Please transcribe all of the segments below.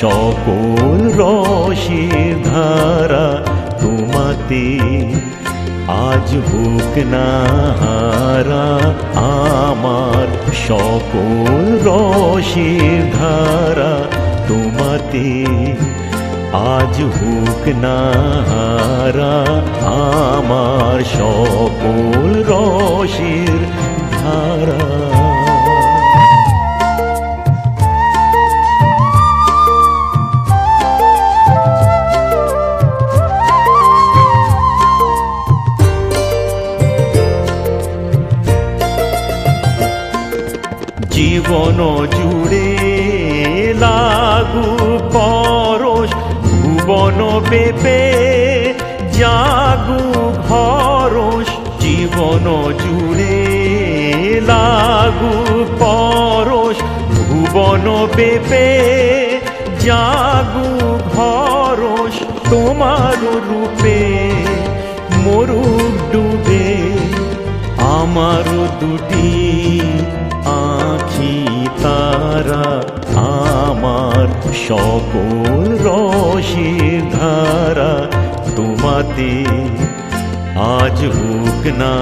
সকল রসের ধারা তোমাতে আজ হোক না হারা আমার সকল রসের ধারা তোমাতে আজ হোক না হারা আমার সকল রসের জীবন জুড়ে লাগু পরশ, ভুবন পেপে জাগু ভরস জীবন জুড়ে লাগু পরশ, ভুবন পেপে জাগু ভরস তোমার রূপে মরুক ডুবে আমার দুটি তারা আমার সকল রসের ধারা তোমাতে আজ হুক না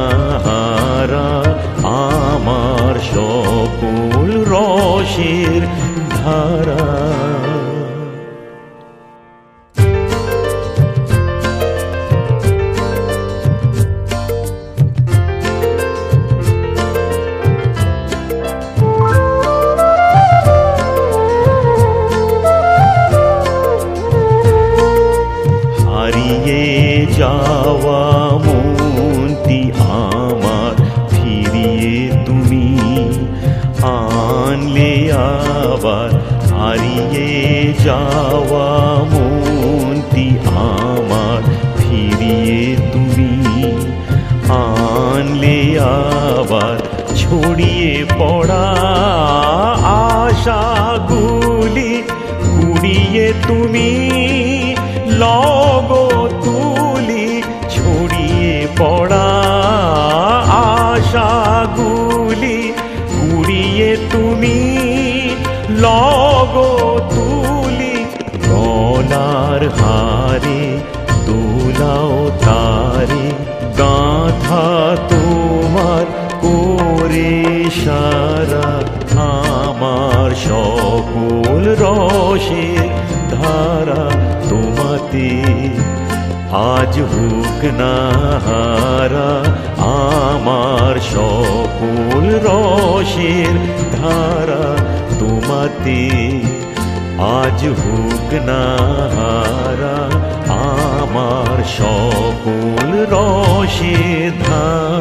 হারা আমার সকল রসের ধারা। হারিয়ে যাওয়া মনটি আমার, ফিরিয়ে তুমি আনলে আবার, হারিয়ে যাওয়া মনটি আমার, ফিরিয়ে তুমি আনলে আবার, ছড়িয়ে পড়া আশাগুলি কুড়িয়ে তুমি লগ পড়া আশাগুলি কুড়িয়ে তুমি লগ তুলি, গলার হারে দোলাও তারে, গাঁথা তোমার করে সারা আমার সকল রসের ধারা তোমাতে আজ হুক না হারা, আমার সকল রসের ধারা তোমাতে। আজ হুক না হারা, আমার সকল রসের ধারা